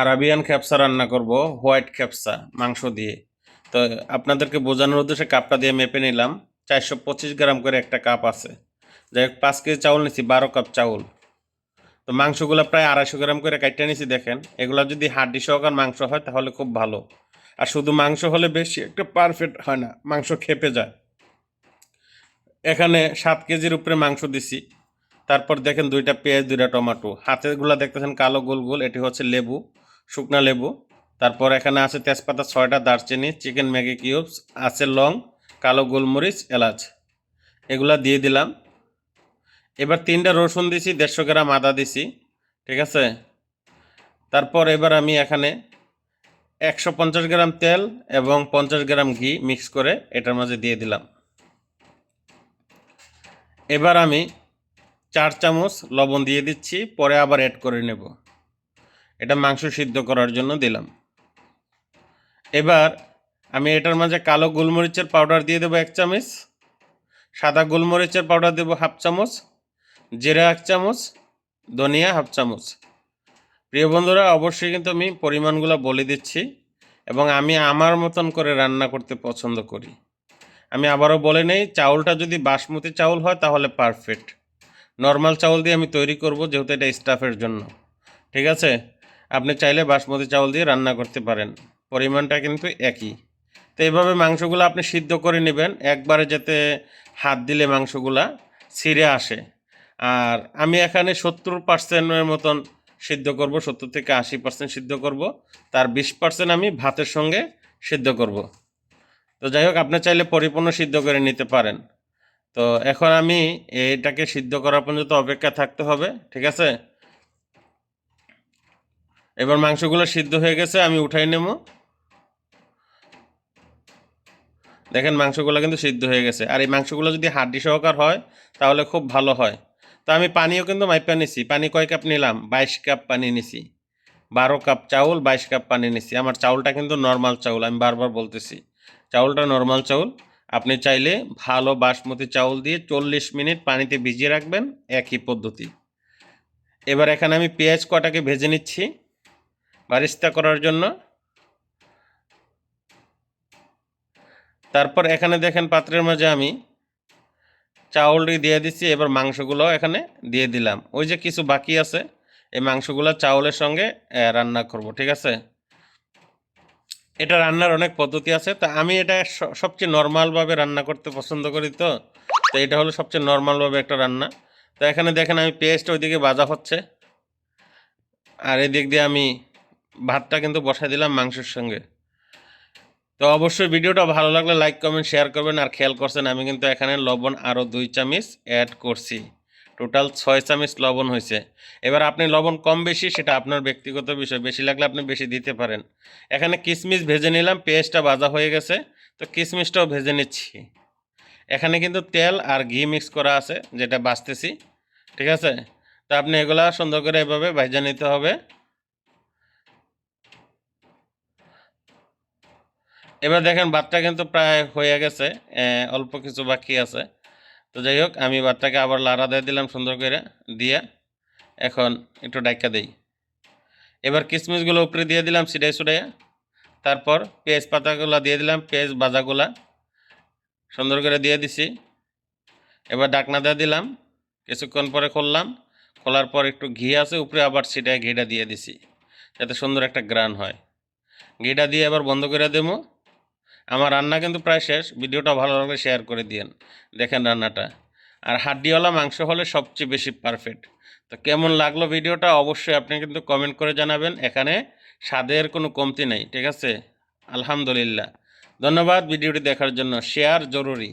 Arabian খ্যাপসা রান্না করব white খ্যাপসা মাংস দিয়ে। তো আপনাদেরকে বোঝানোর উদ্দেশ্যে কাপটা দিয়ে মেপে নিলাম। চারশো পঁচিশ গ্রাম করে একটা কাপ আছে। যাই হোক, পাঁচ কেজি চাউল নিছি, বারো কাপ চাউল। তো মাংসগুলো প্রায় আড়াইশো গ্রাম করে কাটতে নিছি, দেখেন। এগুলো যদি হাড্ডি সহকার মাংস হয়, তাহলে খুব ভালো। আর শুধু মাংস হলে বেশি একটা পারফেক্ট হয় না, মাংস খেপে যায়। এখানে সাত কেজির উপরে মাংস দিছি। তারপর দেখেন দুইটা পেঁয়াজ, দুইটা টমাটো। হাতেরগুলো দেখতেছেন কালো গোল গোল, এটি হচ্ছে লেবু। শুকনা লেবু। তারপর এখানে আছে তেজপাতা ছয়টা, দারচিনি, চিকেন ম্যাগি কিউবস, আছে লং, কালো গোলমরিচ, এলাচ। এগুলা দিয়ে দিলাম। এবার তিনটা রসুন দিছি, দেড়শো গ্রাম আদা দিছি, ঠিক আছে? তারপর এবার আমি এখানে একশো পঞ্চাশ গ্রাম তেল এবং পঞ্চাশ গ্রাম ঘি মিক্স করে এটার মাঝে দিয়ে দিলাম। এবার আমি চার চামচ লবণ দিয়ে দিচ্ছি, পরে আবার অ্যাড করে নেব। এটা মাংস সিদ্ধ করার জন্য দিলাম। এবার আমি এটার মাঝে কালো গোলমরিচের পাউডার দিয়ে দেবো এক চামচ, সাদা গোলমরিচের পাউডার দেবো হাফ চামচ, জিরা এক চামচ, ধনিয়া হাফ চামচ। প্রিয় বন্ধুরা, অবশ্যই কিন্তু আমি পরিমাণগুলো বলে দিচ্ছি এবং আমি আমার মতন করে রান্না করতে পছন্দ করি। আমি আবারও বলে নেই, চাউলটা যদি বাসমতি চাউল হয় তাহলে পারফেক্ট। নর্মাল চাউল দিয়ে আমি তৈরি করব যেহেতু এটা স্টাফের জন্য। ঠিক আছে? আপনি চাইলে বাসমতি চাউল দিয়ে রান্না করতে পারেন। পরিমাণটা কিন্তু একই। তো এইভাবে মাংসগুলো আপনি সিদ্ধ করে নেবেন। একবারে যাতে হাত দিলে মাংসগুলা ছিঁড়ে আসে। আর আমি এখানে সত্তর পার্সেন্টের মতন সিদ্ধ করব, সত্তর থেকে আশি পার্সেন্ট সিদ্ধ করব। তার বিশ পার্সেন্ট আমি ভাতের সঙ্গে সিদ্ধ করব। তো যাই হোক, আপনি চাইলে পরিপূর্ণ সিদ্ধ করে নিতে পারেন। তো এখন আমি এটাকে সিদ্ধ করা পর্যন্ত অপেক্ষা থাকতে হবে, ঠিক আছে? এবার মাংসগুলো সিদ্ধ হয়ে গেছে, আমি উঠাই নেব। দেখেন মাংসগুলো কিন্তু সিদ্ধ হয়ে গেছে। আর এই মাংসগুলো যদি হাড্ডি সহকার হয়, তাহলে খুব ভালো হয়। তো আমি পানিও কিন্তু মাইপা নিছি। পানি কয় কাপ নিলাম? বাইশ কাপ পানি নিছি। বারো কাপ চাউল, বাইশ কাপ পানি নিছি। আমার চাউলটা কিন্তু নর্মাল চাউল, আমি বারবার বলতেছি। চাউলটা নর্মাল চাউল। আপনি চাইলে ভালো বাসমতি চাউল দিয়ে চল্লিশ মিনিট পানিতে ভিজিয়ে রাখবেন, একই পদ্ধতি। এবার এখানে আমি পেঁয়াজ কটাকে ভেজে নিচ্ছি। বারিস্তা করার জন্য। তারপর এখানে দেখেন পাত্রের মাঝে আমি চাউলটি দিয়ে দিচ্ছি, এবার মাংসগুলো এখানে দিয়ে দিলাম। ওই যে কিছু বাকি আছে, এই মাংসগুলো চাউলের সঙ্গে রান্না করব, ঠিক আছে? এটা রান্নার অনেক পদ্ধতি আছে, তা আমি এটা সবচেয়ে নর্মালভাবে রান্না করতে পছন্দ করি তো তো এটা হলো সবচেয়ে নর্মালভাবে একটা রান্না। তো এখানে দেখেন আমি পেস্ট ওইদিকে ভাজা হচ্ছে, আর এদিক দিয়ে আমি ভাতটা কিন্তু বসাই দিলাম মাংসের সঙ্গে। তো অবশ্যই ভিডিওটা ভালো লাগলে লাইক কমেন্ট শেয়ার করবেন। আর খেয়াল করছেন, আমি কিন্তু এখানে লবণ আরও দুই চামচ অ্যাড করছি। টোটাল ছয় চামচ লবণ হয়েছে। এবার আপনি লবণ কম বেশি, সেটা আপনার ব্যক্তিগত বিষয়। বেশি লাগলে আপনি বেশি দিতে পারেন। এখানে কিশমিশ ভেজে নিলাম পেঁয়াজটা ভাজা হয়ে গেছে। তো কিশমিশটাও ভেজে নিচ্ছি। এখানে কিন্তু তেল আর ঘি মিক্স করা আছে, যেটা বাঁচতেছি। ঠিক আছে? তো আপনি এগুলা সুন্দর করে এভাবে ভাজা নিতে হবে। এবার দেখেন ভাতটা কিন্তু প্রায় হয়ে গেছে অল্প কিছু বাকি আছে। তো যাই হোক, আমি ভাতটাকে আবার লাড়া দিয়ে দিলাম সুন্দর করে, দিয়ে এখন একটু ডাইকা দেই। এবার কিশমিশগুলো উপরে দিয়ে দিলাম সিডাই সুডাইয়া তারপর পেঁয়াজ পাতাগুলো দিয়ে দিলাম, পেঁয়াজ ভাজাগুলা। সুন্দর করে দিয়ে দিছি। এবার ডাকনা দিয়ে দিলাম, কিছুক্ষণ পরে খুললাম। খোলার পর একটু ঘি আছে, উপরে আবার সেটাই ঘিটা দিয়ে দিছি, যাতে সুন্দর একটা গ্রান হয়। ঘিটা দিয়ে আবার বন্ধ করে দেবো। আমার রান্না কিন্তু প্রায় শেষ। ভিডিওটা ভালো লাগলে শেয়ার করে দিয়েন। দেখেন রান্নাটা। আর হাড্ডিওয়ালা মাংস হলে সবচেয়ে বেশি পারফেক্ট তো কেমন লাগল ভিডিওটা অবশ্যই আপনি কিন্তু কমেন্ট করে জানাবেন। এখানে স্বাদের কোনো কমতি নেই, ঠিক আছে? আলহামদুলিল্লাহ। ধন্যবাদ ভিডিওটি দেখার জন্য। শেয়ার জরুরি।